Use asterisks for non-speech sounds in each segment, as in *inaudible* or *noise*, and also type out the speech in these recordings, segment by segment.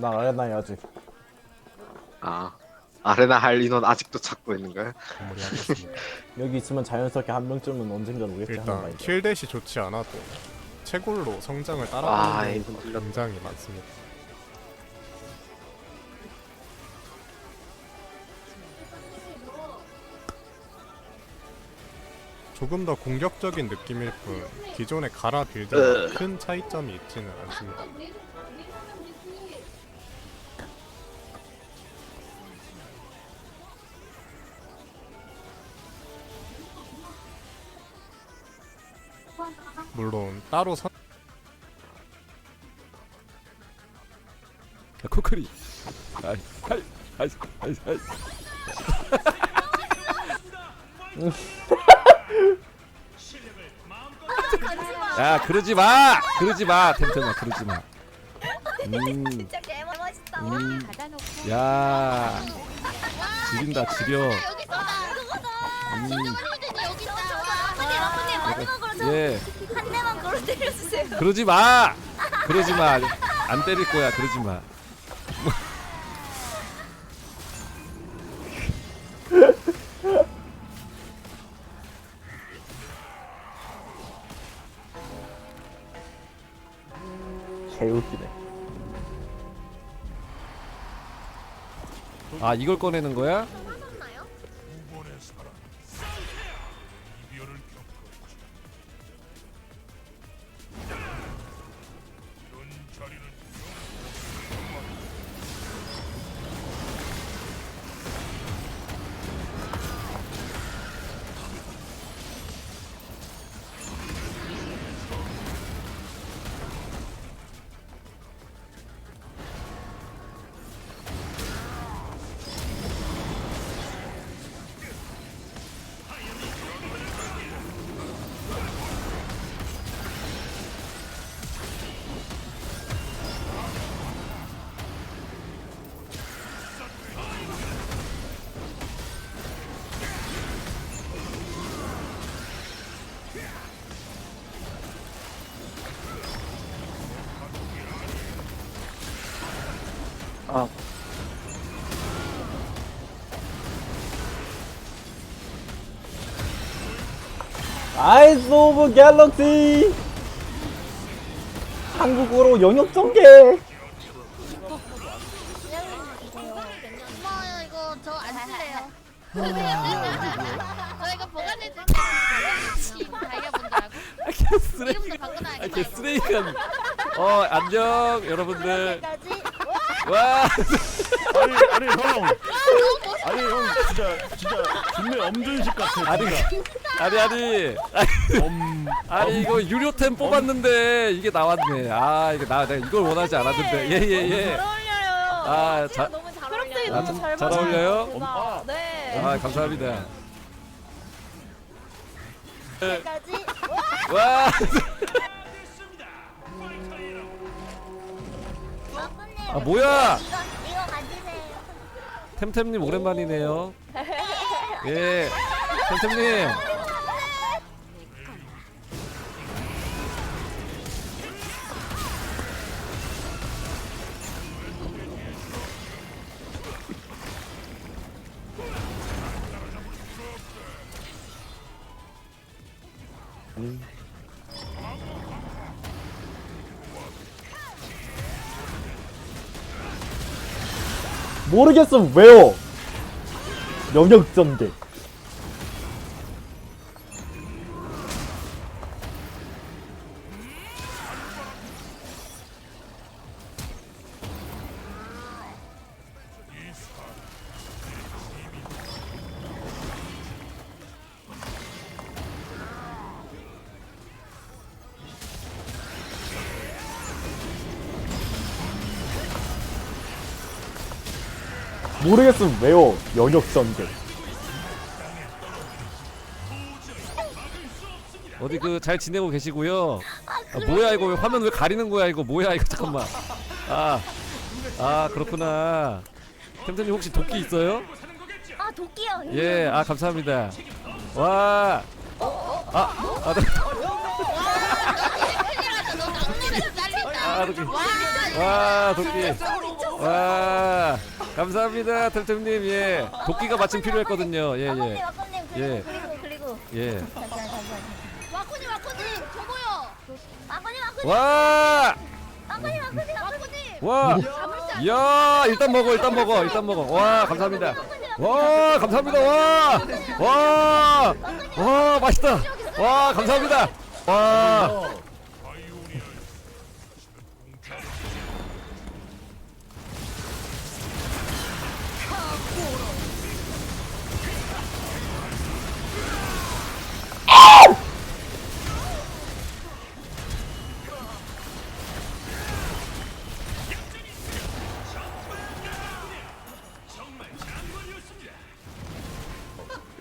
나 아레나 해야지. 아 아레나 할 인원 아직도 찾고 있는 거야? 마무리하겠습니다. 여기 있으면 자연스럽게 한 명쯤은 언젠간 오겠지 하는 일단 마인드. 킬댓이 좋지 않아도 채굴로 성장을 아 따라가는 이거 분들이 굉장히 많습니다. 조금 더 공격적인 느낌일 뿐 기존의 가라 빌드와 큰 차이점이 있지는 않습니다. 물론 따로 선 야, 코크리. 아이, 아이, 아이, 아이, 아이. 야, 그러지 마. 그러지 마. 템템아, 그러지 마. 음, 진짜 개 멋있다. 음. 야, 지린다, 지려. 여기. 음, 여기 있다. 아버님, 아버님 마지막으로 저 예, 한 대만 걸어 때려주세요. 그러지 마. 그러지 마. 안 때릴 거야. 그러지 마. 개웃기네. 아, 이걸 꺼내는 거야? 아이스 오브 갤럭시! 한국어로 영역 전개! 고마워요. 이거 저 안 쓸래요. 저희가 보관해 주세요. 아, 개 쓰레기. 이름도 아, 바꿔놔야겠다. 개 쓰레기가. 어, 안녕, 여러분들. 까지 와, 아니 아니 형 아니 형 진짜 진짜 분명 엄준식 같아 아니, 아니, 아니. 엄 아니 이거 유료템 뽑았는데 이게 나왔네. 아 이거 나 내가 이걸 원하지 않았는데. 예예 예. 어울려요. 아, 자, 너무 잘 어울려요. 아, 좀잘 어울려요? 아, 네. 아 감사합니다. 까지 와, 아 뭐야? 이거 이거 가지세요. 템템님 오랜만이네요. 예, 템템님. 모르겠음 왜요? 영역 전개. 모르겠음 왜요? 영역 전개. 어디 그 잘 지내고 계시고요. 아, 뭐야 이거 왜 화면 왜 가리는 거야 이거 뭐야 이거 *laughs* 잠깐만. 아, 아 그렇구나. 템템님 혹시 도끼 있어요? 아 도끼요. 예, 아 감사합니다. 와, 아, 아, 네. 너 낙내에서 날린다. 아 도끼, 와 도끼. 와 감사합니다 템템님 예 도끼가 마침 필요했거든요 예 예 와꾸님 와꾸님 예. 그리고 그리고 그리고 예. 잠시만 잠시만 와꾸님 와꾸님 저거요 와꾸님 와꾸님 와! 와꾸님 와꾸님 와꾸님 와! 자물쇠 야, 일단 먹어, 일단 먹어, 일단 먹어. 와, 감사합니다. 와, 감사합니다. 와! 와! 와, 맛있다. 와, 감사합니다. 와!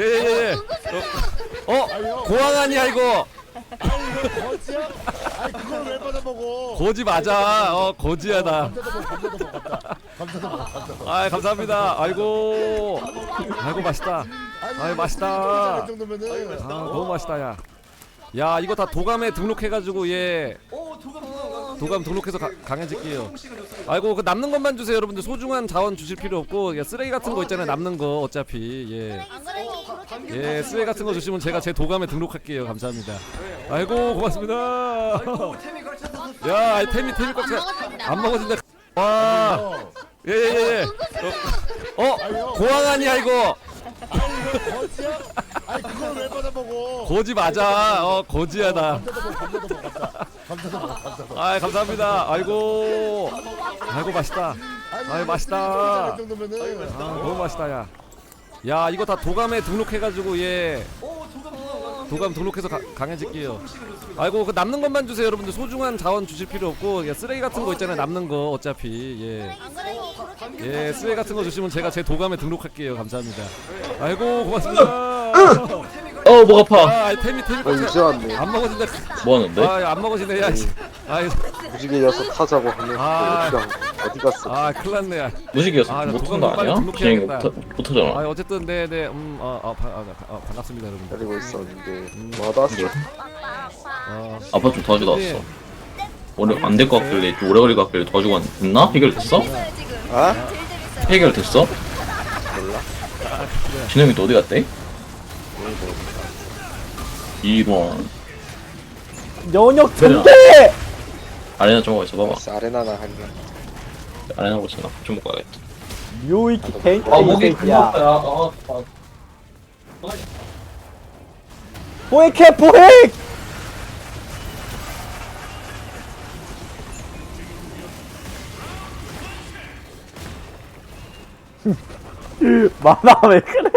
예, 예, 예. 어, 어, 고항 아니야, 이거. 거지야? 아니 그걸 왜 받아먹어? 고지 맞아. 어, 고지야, 나. 아, 감사합니다. 아이고. 아이고, 맛있다. 아이, 맛있다. 아, 너무 맛있다, 야. 야, 이거 다 도감에 등록해가지고, 예. 도감 등록해서 가, 강해질게요. 아이고, 그 남는 것만 주세요, 여러분들. 소중한 자원 주실 필요 없고, 야, 쓰레기 같은 거 있잖아요, 남는 거, 어차피. 예. 그렇게 예, 쓰레기 같은 거 주시면 제가 제 도감에 등록할게요. 감사합니다. 아이고, 고맙습니다. 야, 아이, 템이, 템이 꽉 차. 안 먹어진다. 와. 예, 예, 예. 어, 어, 고항 아니야, 이거. 거지야? 아니 그걸 왜 받아먹어? 고지 맞아. 어, 고지야, 나. 감자도 먹어 감자도 먹어 감자 감자도 먹어 감자도 아, 감사합니다. 아이고. 아이고, 맛있다. 아이, 맛있다. 이 정도면은 아, 너무 맛있다, 야. 야, 이거 다 도감에 등록해가지고, 예. 도감 등록해서 가, 강해질게요. 아이고, 그 남는 것만 주세요, 여러분들. 소중한 자원 주실 필요 없고, 야, 쓰레기 같은 거 있잖아요, 남는 거, 어차피. 예. 예, 쓰레기 같은 거 주시면 제가 제 도감에 등록할게요. 감사합니다. 아이고, 고맙습니다. 어, 목 아파. 아, 템이, 템이 어꽉 차. 이제 왔네 안 먹어진다. 뭐 하는데? 아, 안 먹어지네, 야. 씨. 아이, 무지개 녀석 타자고 하면 아. 어디 갔어 아, 큰일 났네, 야. 무식이어서 아, 나 못한 거 빨리 아니야? 비행 등록해야겠다. 못, 못하잖아. 아, 어쨌든, 네, 네, 음, 어, 어, 바, 아, 아, 반갑습니다, 여러분들. 기다리고 있었는데 뭐 하다 왔어 어, 아빠 좀 도와주다 네. 왔어. 오늘 안 될 것 같길래 좀 오래 걸릴 것 같길래 도와주고 됐나? 해결됐어? 아? 해결됐어? 몰라 진영이 또 어디 갔대? 이런 연역 전개! 아레나 좀 하고 있어 봐봐. 알았어 아레나나 할래 아레나 하고 있어 나좀 먹고 가야겠다. 요이키 탱크 아이 목이 새끼야 금방야. 아, 아. 포획해 포획! *laughs* 만화 왜 그래?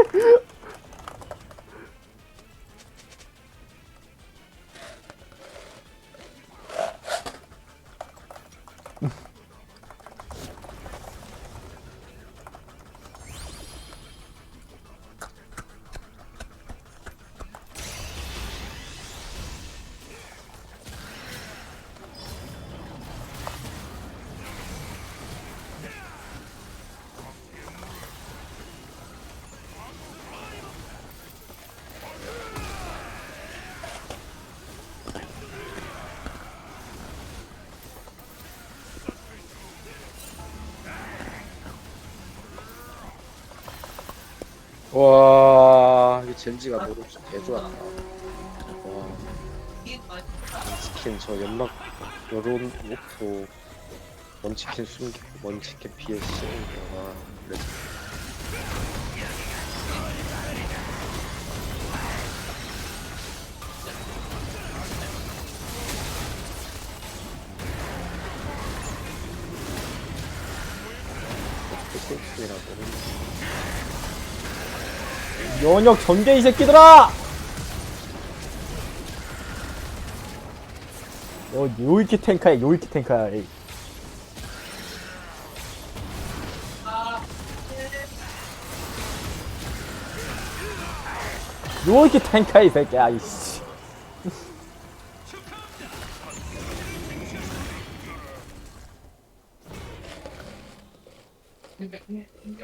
와, 이 젠지가 노릇 개 좋았다. 와, 이 치킨 저 연막 여론 오프 원치킨 숨기 원치킨 피해 쓰는 거 와, 레전드. 면역 전개 이 새끼들아! 어, 요이키 탱카야, 요이키 탱카야, 에이. 요이키 탱카, 이 새끼야, 이씨. 네, 네, 네,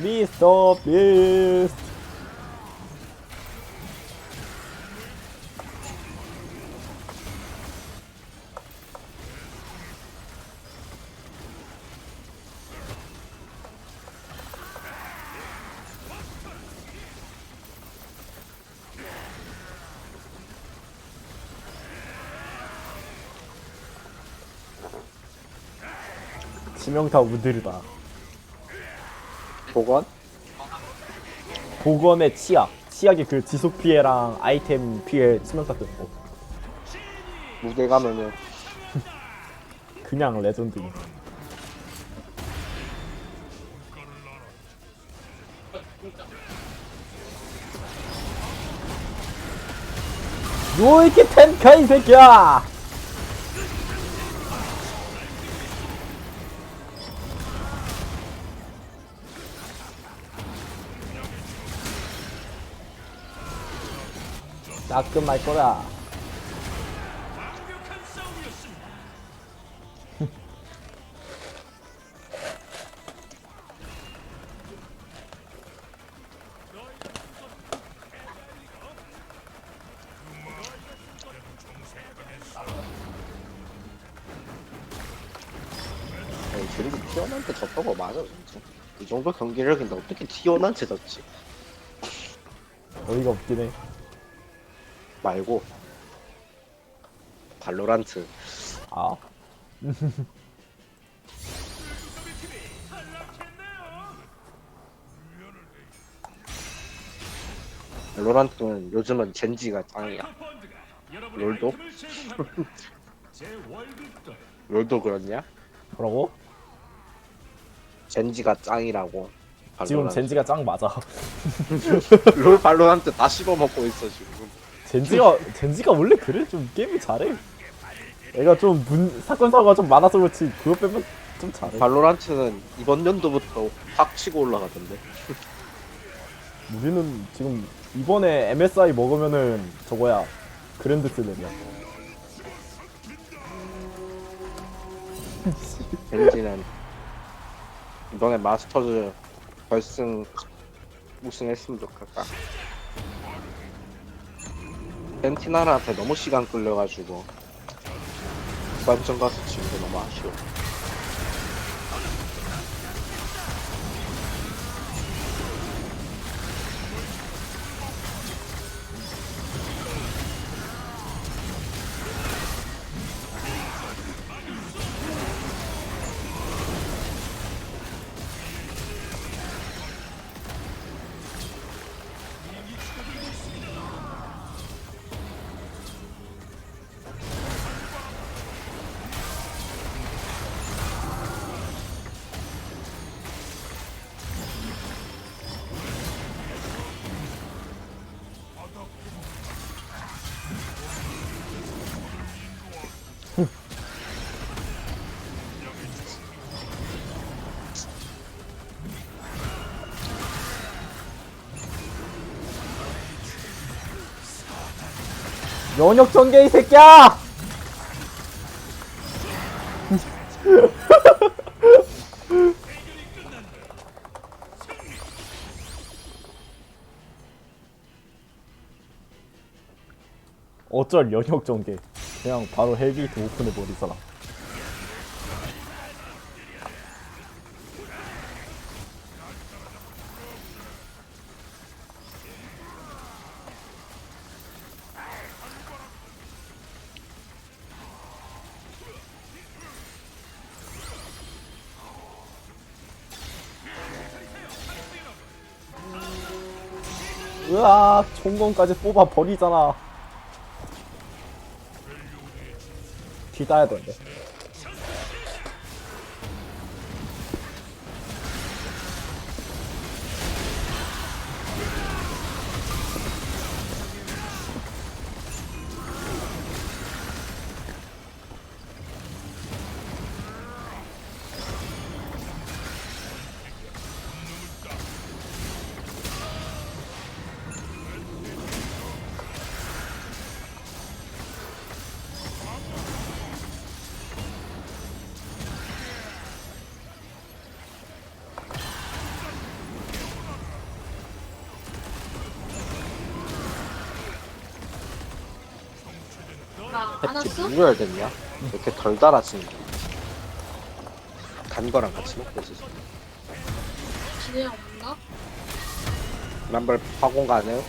미스터 비스트. 치명타 우드르다 보건? 복원의 치약. 치약이 그 지속 피해랑 아이템 피해 치명타 무대 가면은. *laughs* 그냥 레전드. 요이키 텐카 이 새끼야 따끔할 거다 아니 젠지 티어한테 졌던 거 맞아 진짜? 이 정도 경기력인데 어떻게 티어한테 졌지? 어이가 없긴 해 말고 발로란트 아. *laughs* 발로란트는 요즘은 젠지가 짱이야 롤도? *laughs* 롤도 그렇냐? 뭐라고? 젠지가 짱이라고 지금 발로란트. 젠지가 짱 맞아. *laughs* 롤 발로란트 다 씹어먹고 있어 지금 젠지가 젠지가 원래 그래 좀 게임을 잘해. 애가 좀 문, 사건 사고가 좀 많아서 그렇지 그거 빼면 좀 잘해. 발로란트는 이번 연도부터 확 치고 올라가던데 *laughs* 우리는 지금 이번에 MSI 먹으면은 저거야 그랜드 슬램이야. 젠지는 이번에 마스터즈 결승 우승했으면 좋겠다 센티나라한테 너무 시간 끌려가지고. 후반전 가서 지는 게 너무 아쉬워 연역 전개 이 새끼야! *laughs* 어쩔 연역 전개. 그냥 바로 헬기트 오픈해 버리잖아. 총검까지 뽑아 버리잖아. 뒤 따야 되는 햇지 왔어? 물려야 됐냐? 이렇게 덜 달아지는 게. 단 거랑 같이 먹고 있어. 진해 없나? 남발 파공 가네요?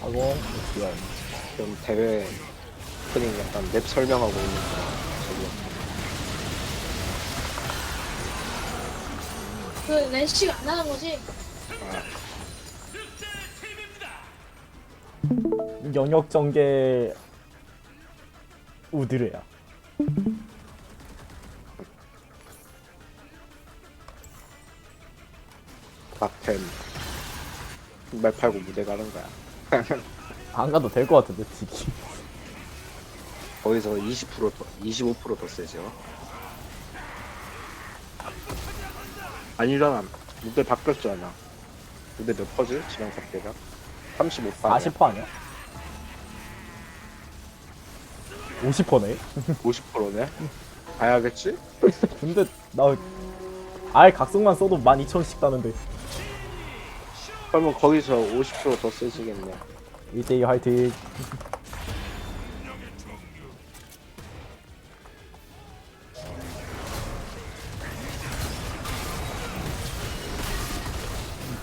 하고 지금 그럼 대회 오프닝 약간 맵 설명하고 있는 거. 그 렌시가 안 하는 거지? 영역 전개 우드레야. 박템. 신발 팔고 무대 가는 거야. *laughs* 안 가도 될 것 같은데 지기. 거기서 20% 더, 25%더 세죠. 아니잖아. 무대 바뀌었잖아. 무대 몇 퍼지? 지방 삭제가? 35%. 40% 아니야? 50%네. 50%네? 가야겠지? 근데 나 아예 각성만 써도 12,000원씩 따는데 그러면 거기서 50%더 세지겠네. 1대2 화이팅.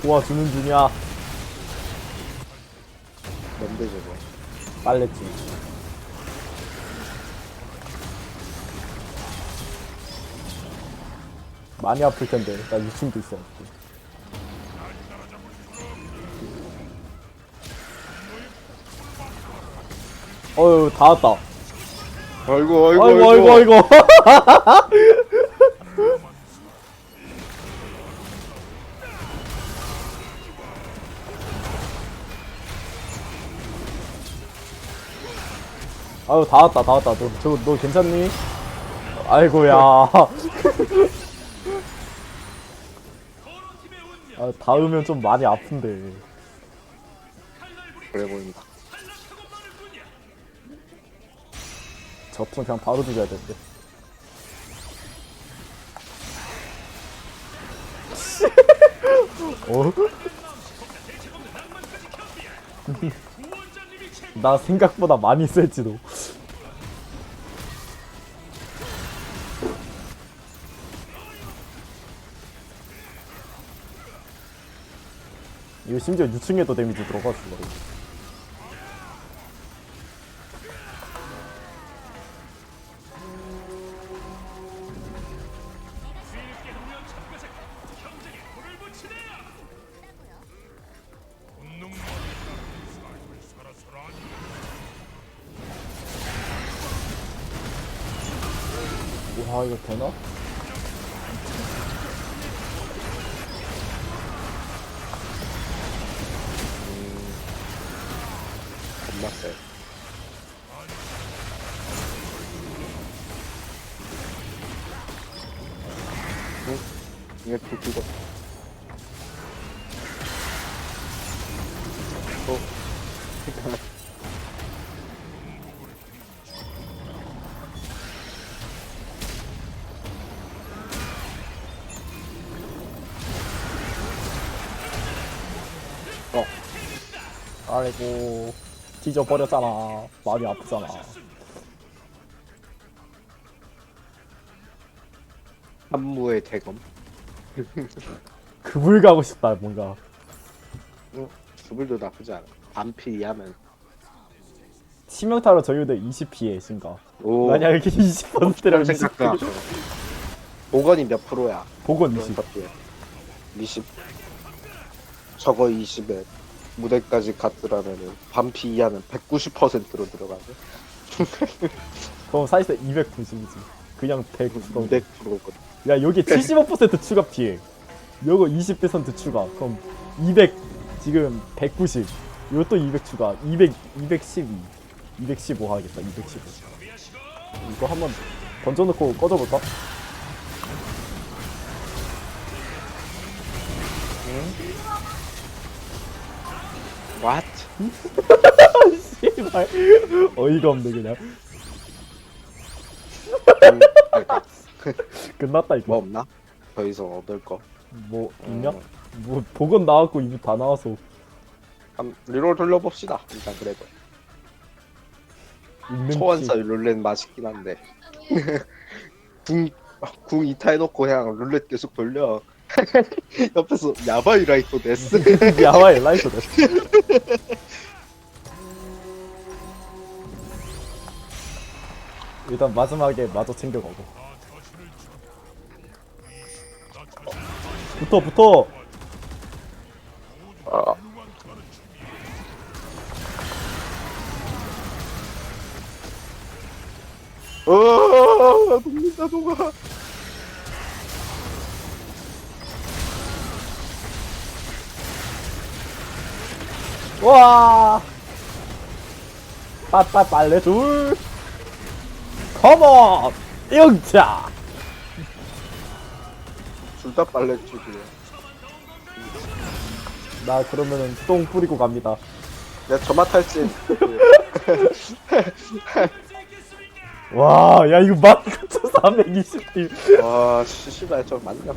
도와주는 중이야. 뭔데 저거? 빨랬지. 많이 아플 텐데 나 유충도 있어. 어휴 다 왔다. 아이고 아이고 아이고 아이고 아이고. *laughs* 아유 다 왔다 다 왔다 너, 저, 너 괜찮니? 아이고야 *laughs* 아, 닿으면 좀 많이 아픈데 그래 보인다. 저품 그냥 바로 죽여야 되는데 *laughs* 어? *laughs* 나 생각보다 많이 셀지도 이거 심지어 유충에도 데미지 들어갔어 와 이거 되나? 어? *laughs* 어, 아이고 뒤져버렸잖아. 많이 아프잖아. 한무의 대검. *laughs* 그물 가고 싶다 뭔가. 응, 주불도 나쁘지 않아. 반피 이하면. 치명타로 저유대 20피해 신가 오, 만약에 20%랑 그런 생각도 하죠. 복원이 몇 프로야? 복원 그런 20 것도 20. 저거 20에 무대까지 갔더라면은 반피 이하는 190%로 들어가죠. *laughs* 그럼 사실상 290이지 그냥 100 200%거든. 야 여기 *laughs* 75% 추가 피해 요거 20% 추가 그럼 200 지금 190 요것도 200 추가 200 212 215 하겠다 215 이거 한번 던져놓고 꺼져볼까? What? *laughs* 씨발 어이가 없네 그냥 음, 그러니까 *laughs* 끝났다 이거 뭐 없나? 더 이상 얻을 거. 뭐 있냐? 어. 뭐 복원 나왔고 이미 다 나와서 한 리롤 돌려봅시다. 일단 그래도. 있는 초원사 피. 룰렛 맛있긴 한데 *laughs* 궁, 궁 이타 해놓고 그냥 룰렛 계속 돌려 *laughs* 옆에서 야바이 라이토 데스 야와이 라이터 됐어. *laughs* 일단 마지막에 마저 챙겨가고. 붙어 붙어. 아. 어, 녹는다 녹아. 와. 빠빠 빨래 둘. 컴온. 영차. 둘 다 빨래 쪽이야. 나 그러면은 똥 뿌리고 갑니다. 내가 저마 탈진. 와, 야 이거 19,420딜. *laughs* 와, 씨발 저 맞냐?